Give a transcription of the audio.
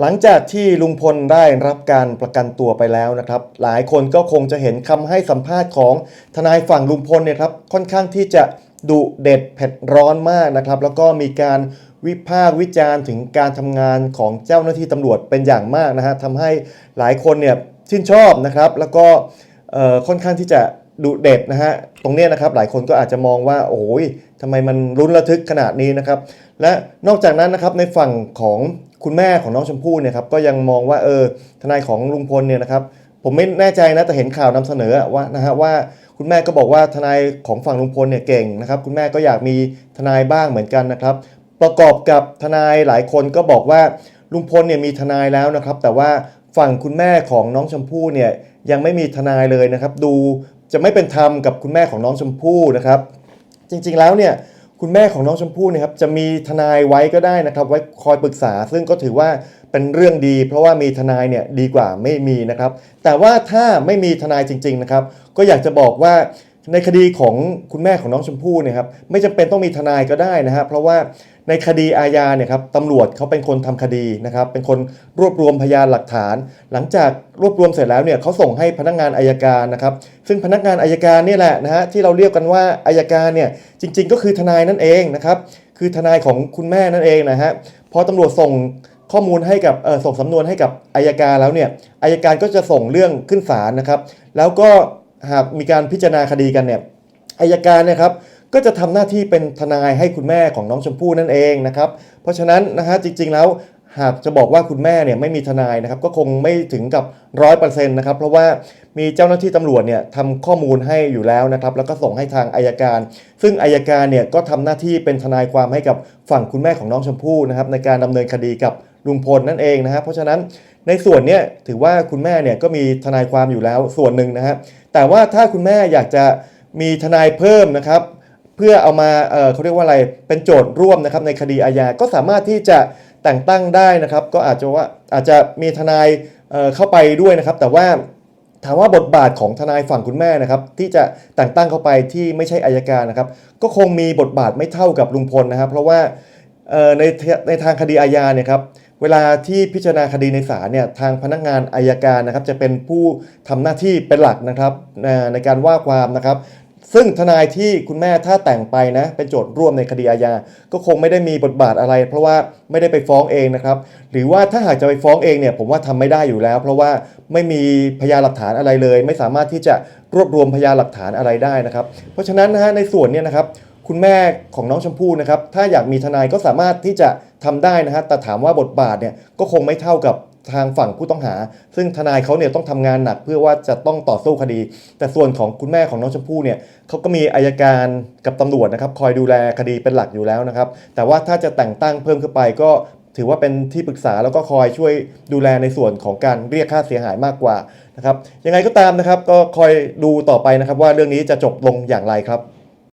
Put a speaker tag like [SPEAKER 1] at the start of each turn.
[SPEAKER 1] หลังจากที่ลุงพลได้รับการประกันตัวไปแล้วนะครับ หลายคนก็คงจะเห็นคำให้สัมภาษณ์ของทนายฝั่งลุงพลเนี่ยครับค่อนข้างที่จะดุเด็ดเผ็ดร้อนมากนะครับ แล้วก็มีการวิพากษ์วิจารณ์ถึงการทำงานของเจ้าหน้าที่ตำรวจเป็นอย่างมากนะฮะทำให้หลายคนเนี่ยชื่นชอบนะครับ แล้วก็ค่อนข้างที่จะ ดุเด็ดนะฮะตรงเนี้ยนะครับหลายคนก็อาจจะมองว่าโอ้ยทำไมมันรุนระทึกขนาดนี้นะครับและนอกจากนั้นนะครับในฝั่งของคุณแม่ของน้องชมพู่เนี่ยครับก็ยังมองว่าเออทนายของลุงพลเนี่ยนะครับผมไม่แน่ใจนะแต่เห็นข่าวนำเสนอว่านะฮะว่าคุณแม่ก็บอกว่าทนายของฝั่งลุงพลเนี่ยเก่งนะครับคุณแม่ก็อยากมีทนายบ้างเหมือนกันนะครับประกอบกับทนายหลายคนก็บอกว่าลุงพลเนี่ยมีทนายแล้วนะครับแต่ว่าฝั่งคุณแม่ของน้องชมพู่เนี่ยยังไม่มีทนายเลยนะครับ ดู จะไม่เป็นธรรมกับคุณแม่ของน้องชมพู่นะครับ จริงๆแล้วเนี่ยคุณแม่ของน้องชมพู่เนี่ยครับจะมีทนายไว้ก็ได้นะครับ ไว้คอยปรึกษา ซึ่งก็ถือว่าเป็นเรื่องดี เพราะว่ามีทนายเนี่ยดีกว่าไม่มีนะครับ แต่ว่าถ้าไม่มีทนายจริง ๆนะครับ ก็อยากจะบอกว่า ในคดีของคุณแม่ของน้องชมพู่เนี่ยครับไม่จำเป็นต้องมีทนายก็ได้นะฮะเพราะว่าในคดีอาญาเนี่ยครับตำรวจเขาเป็นคนทำคดีนะครับเป็นคนรวบรวมพยานหลักฐาน หลังจากรวบรวมเสร็จแล้วเนี่ยเขาส่งให้พนักงานอายการนะครับซึ่งพนักงานอายการเนี่ยแหละนะฮะที่เราเรียกกันว่าอายการเนี่ยจริง ๆ ก็คือทนายนั่นเองนะครับคือทนายของคุณแม่นั่นเองนะฮะพอตำรวจส่งข้อมูลให้กับส่งสำนวนให้กับอายการแล้วเนี่ยอายการก็จะส่งเรื่องขึ้นศาลนะครับแล้วก็ หากมีการพิจารณาคดีกันเนี่ยอายการนะครับก็จะทำหน้าที่เป็นทนายให้คุณแม่ของน้องชมพู่นั่นเองนะครับ เพราะฉะนั้นนะฮะจริง ๆแล้วหากจะบอกว่าคุณแม่เนี่ยไม่มีทนายนะครับก็คงไม่ถึงกับร้อยเปอร์เซ็นต์นะครับเพราะว่ามีเจ้าหน้าที่ตำรวจเนี่ยทำข้อมูลให้อยู่แล้วนะครับแล้วก็ส่งให้ทางอายการ ซึ่งอายการเนี่ยก็ทำหน้าที่เป็นทนายความให้กับฝั่งคุณแม่ของน้องชมพู่นะครับในการดำเนินคดีกับลุงพลนั่นเองนะครับเพราะฉะนั้น ในส่วนเนี้ยถือว่าคุณแม่เนี่ยก็มีทนายความอยู่แล้วส่วนหนึ่งนะฮะแต่ว่าถ้าคุณแม่อยากจะมีทนายเพิ่มนะครับ เพื่อเอามาเเขาเรียกว่าอะไรเป็นโจทย์ร่วมนะครับในคดีอาญาก็สามารถที่จะแต่งตั้งได้นะครับ ก็อาจจะว่าอาจจะมีทนายเเข้าไปด้วยนะครับ แต่ว่าถามว่าบทบาทของทนายฝั่งคุณแม่นะครับ ที่จะแต่งตั้งเข้าไปที่ไม่ใช่อายการนะครับ ก็คงมีบทบาทไม่เท่ากับลุงพลนะครับ เพราะว่าในในทางคดีอาญาเนี่ยครับ เวลาที่พิจารณาคดีในศาลเนี่ยทางพนักงานอายการนะครับจะเป็นผู้ทำหน้าที่เป็นหลักนะครับในการว่าความนะครับซึ่งทนายที่คุณแม่ถ้าแต่งไปนะเป็นโจทย์ร่วมในคดีอาญาก็คงไม่ได้มีบทบาทอะไร เพราะว่าไม่ได้ไปฟ้องเองนะครับ หรือว่าถ้าหากจะไปฟ้องเองเนี่ยผมว่าทำไม่ได้อยู่แล้ว เพราะว่าไม่มีพยานหลักฐานอะไรเลย ไม่สามารถที่จะรวบรวมพยานหลักฐานอะไรได้นะครับ เพราะฉะนั้นนะฮะในส่วนเนี้นะครับ คุณแม่ของน้องชมพู่นะครับถ้าอยากมีทนายก็สามารถที่จะทำได้นะฮะแต่ถามว่าบทบาทเนี่ยก็คงไม่เท่ากับทางฝั่งผู้ต้องหา ซึ่งทนายเขาเนี่ยต้องทำงานหนักเพื่อว่าจะต้องต่อสู้คดี แต่ส่วนของคุณแม่ของน้องชมพู่เนี่ยเขาก็มีอายการกับตำรวจนะครับคอยดูแลคดีเป็นหลักอยู่แล้วนะครับ แต่ว่าถ้าจะแต่งตั้งเพิ่มขึ้นไปก็ถือว่าเป็นที่ปรึกษาแล้วก็คอยช่วยดูแลในส่วนของการเรียกค่าเสียหายมากกว่านะครับยังไงก็ตามนะครับก็คอยดูต่อไปนะครับว่าเรื่องนี้จะจบลงอย่างไรครับ